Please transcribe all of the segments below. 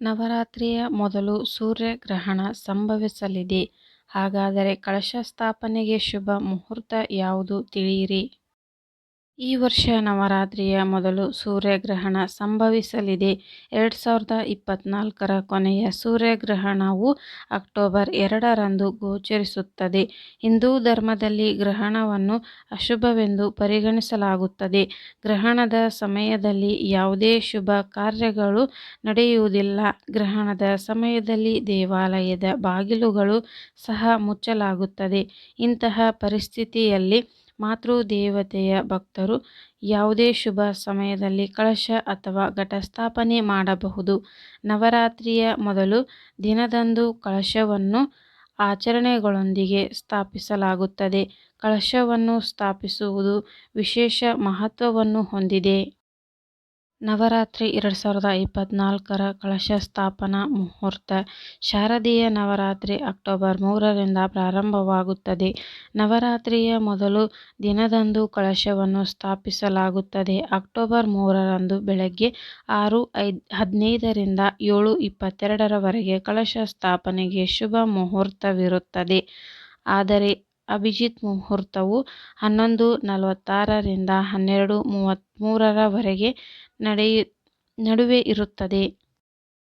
ನವರಾತ್ರಿಯ ಮೊದಲು ಸೂರ್ಯಗ್ರಹಣ ಸಂಭವಿಸಲಿದೆ. ಹಾಗಾದರೆ ಕಳಶ ಸ್ಥಾಪನೆಗೆ ಶುಭ ಮುಹೂರ್ತ ಯಾವುದು ತಿಳಿಯಿರಿ. ಈ ವರ್ಷ ನವರಾತ್ರಿಯ ಮೊದಲು ಸೂರ್ಯಗ್ರಹಣ ಸಂಭವಿಸಲಿದೆ. ಎರಡು ಸಾವಿರದ ಇಪ್ಪತ್ನಾಲ್ಕರ ಕೊನೆಯ ಸೂರ್ಯಗ್ರಹಣವು ಅಕ್ಟೋಬರ್ ಎರಡರಂದು ಗೋಚರಿಸುತ್ತದೆ. ಹಿಂದೂ ಧರ್ಮದಲ್ಲಿ ಗ್ರಹಣವನ್ನು ಅಶುಭವೆಂದು ಪರಿಗಣಿಸಲಾಗುತ್ತದೆ. ಗ್ರಹಣದ ಸಮಯದಲ್ಲಿ ಯಾವುದೇ ಶುಭ ಕಾರ್ಯಗಳು ನಡೆಯುವುದಿಲ್ಲ. ಗ್ರಹಣದ ಸಮಯದಲ್ಲಿ ದೇವಾಲಯದ ಬಾಗಿಲುಗಳು ಸಹ ಮುಚ್ಚಲಾಗುತ್ತದೆ. ಇಂತಹ ಪರಿಸ್ಥಿತಿಯಲ್ಲಿ ಮಾತೃದೇವತೆಯ ಭಕ್ತರು ಯಾವುದೇ ಶುಭ ಸಮಯದಲ್ಲಿ ಕಳಶ ಅಥವಾ ಘಟಸ್ಥಾಪನೆ ಮಾಡಬಹುದು. ನವರಾತ್ರಿಯ ಮೊದಲು ದಿನದಂದು ಕಳಶವನ್ನು ಆಚರಣೆಗಳೊಂದಿಗೆ ಸ್ಥಾಪಿಸಲಾಗುತ್ತದೆ. ಕಳಶವನ್ನು ಸ್ಥಾಪಿಸುವುದು ವಿಶೇಷ ಮಹತ್ವವನ್ನು ಹೊಂದಿದೆ. ನವರಾತ್ರಿ ಎರಡು ಸಾವಿರದ ಇಪ್ಪತ್ನಾಲ್ಕರ ಕಳಶ ಸ್ಥಾಪನಾ ಮುಹೂರ್ತ. ಶಾರದೀಯ ನವರಾತ್ರಿ ಅಕ್ಟೋಬರ್ ಮೂರರಿಂದ ಪ್ರಾರಂಭವಾಗುತ್ತದೆ. ನವರಾತ್ರಿಯ ಮೊದಲ ದಿನದಂದು ಕಳಶವನ್ನು ಸ್ಥಾಪಿಸಲಾಗುತ್ತದೆ. ಅಕ್ಟೋಬರ್ ಮೂರರಂದು ಬೆಳಗ್ಗೆ ಆರು ಹದಿನೈದರಿಂದ ಏಳು, ಇಪ್ಪತ್ತೆರಡರವರೆಗೆ ಕಳಶ ಸ್ಥಾಪನೆಗೆ ಶುಭ ಮುಹೂರ್ತವಿರುತ್ತದೆ. ಆದರೆ ಅಭಿಜಿತ್ ಮುಹೂರ್ತವು ಹನ್ನೊಂದು ನಲವತ್ತಾರರಿಂದ ಹನ್ನೆರಡು ನಡೆಯು, ನಡುವೆ ಇರುತ್ತದೆ.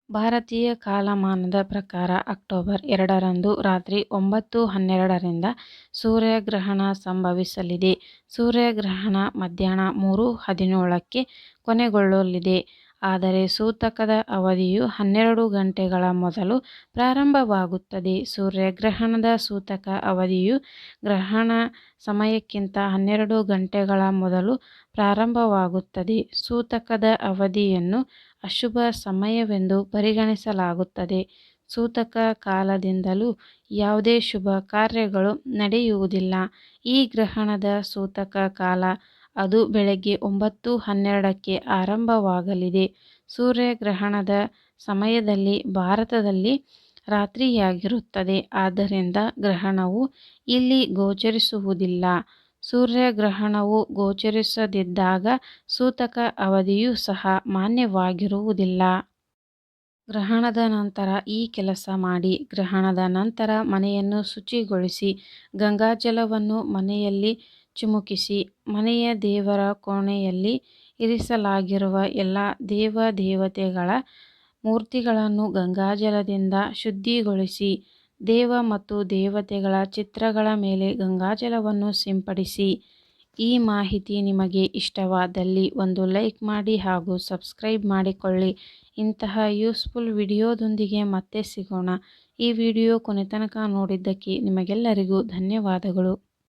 ಭಾರತೀಯ ಕಾಲಮಾನದ ಪ್ರಕಾರ ಅಕ್ಟೋಬರ್ ಎರಡರಂದು ರಾತ್ರಿ ಒಂಬತ್ತು ಹನ್ನೆರಡರಿಂದ ಸೂರ್ಯಗ್ರಹಣ ಸಂಭವಿಸಲಿದೆ. ಸೂರ್ಯಗ್ರಹಣ ಮಧ್ಯಾಹ್ನ ಮೂರು ಹದಿನೇಳಕ್ಕೆ ಕೊನೆಗೊಳ್ಳಲಿದೆ. ಆದರೆ ಸೂತಕದ ಅವಧಿಯು ಹನ್ನೆರಡು ಗಂಟೆಗಳ ಮೊದಲು ಪ್ರಾರಂಭವಾಗುತ್ತದೆ. ಸೂರ್ಯಗ್ರಹಣದ ಸೂತಕ ಅವಧಿಯು ಗ್ರಹಣ ಸಮಯಕ್ಕಿಂತ ಹನ್ನೆರಡು ಗಂಟೆಗಳ ಮೊದಲು ಪ್ರಾರಂಭವಾಗುತ್ತದೆ. ಸೂತಕದ ಅವಧಿಯನ್ನು ಅಶುಭ ಸಮಯವೆಂದು ಪರಿಗಣಿಸಲಾಗುತ್ತದೆ. ಸೂತಕ ಕಾಲದಿಂದಲೂ ಯಾವುದೇ ಶುಭ ಕಾರ್ಯಗಳು ನಡೆಯುವುದಿಲ್ಲ. ಈ ಗ್ರಹಣದ ಸೂತಕ ಕಾಲ ಅದು ಬೆಳಗ್ಗೆ ಒಂಬತ್ತು ಹನ್ನೆರಡಕ್ಕೆ ಆರಂಭವಾಗಲಿದೆ. ಸೂರ್ಯಗ್ರಹಣದ ಸಮಯದಲ್ಲಿ ಭಾರತದಲ್ಲಿ ರಾತ್ರಿಯಾಗಿರುತ್ತದೆ. ಆದ್ದರಿಂದ ಗ್ರಹಣವು ಇಲ್ಲಿ ಗೋಚರಿಸುವುದಿಲ್ಲ. ಸೂರ್ಯಗ್ರಹಣವು ಗೋಚರಿಸದಿದ್ದಾಗ ಸೂತಕ ಅವಧಿಯೂ ಸಹ ಮಾನ್ಯವಾಗಿರುವುದಿಲ್ಲ. ಗ್ರಹಣದ ನಂತರ ಈ ಕೆಲಸ ಮಾಡಿ. ಗ್ರಹಣದ ನಂತರ ಮನೆಯನ್ನು ಶುಚಿಗೊಳಿಸಿ. ಗಂಗಾಜಲವನ್ನು ಮನೆಯಲ್ಲಿ ಚಿಮುಕಿಸಿ. ಮನೆಯ ದೇವರ ಕೋಣೆಯಲ್ಲಿ ಇರಿಸಲಾಗಿರುವ ಎಲ್ಲ ದೇವ-ದೇವತೆಗಳ ಮೂರ್ತಿಗಳನ್ನು ಗಂಗಾಜಲದಿಂದ ಶುದ್ಧಿಗೊಳಿಸಿ. ದೇವ ಮತ್ತು ದೇವತೆಗಳ ಚಿತ್ರಗಳ ಮೇಲೆ ಗಂಗಾಜಲವನ್ನು ಸಿಂಪಡಿಸಿ. ಈ ಮಾಹಿತಿ ನಿಮಗೆ ಇಷ್ಟವಾದಲ್ಲಿ ಒಂದು ಲೈಕ್ ಮಾಡಿ ಹಾಗೂ ಸಬ್ಸ್ಕ್ರೈಬ್ ಮಾಡಿಕೊಳ್ಳಿ. ಇಂತಹ ಯೂಸ್ಫುಲ್ ವಿಡಿಯೋದೊಂದಿಗೆ ಮತ್ತೆ ಸಿಗೋಣ. ಈ ವಿಡಿಯೋ ಕೊನೆತನಕ ನೋಡಿದ್ದಕ್ಕೆ ನಿಮಗೆಲ್ಲರಿಗೂ ಧನ್ಯವಾದಗಳು.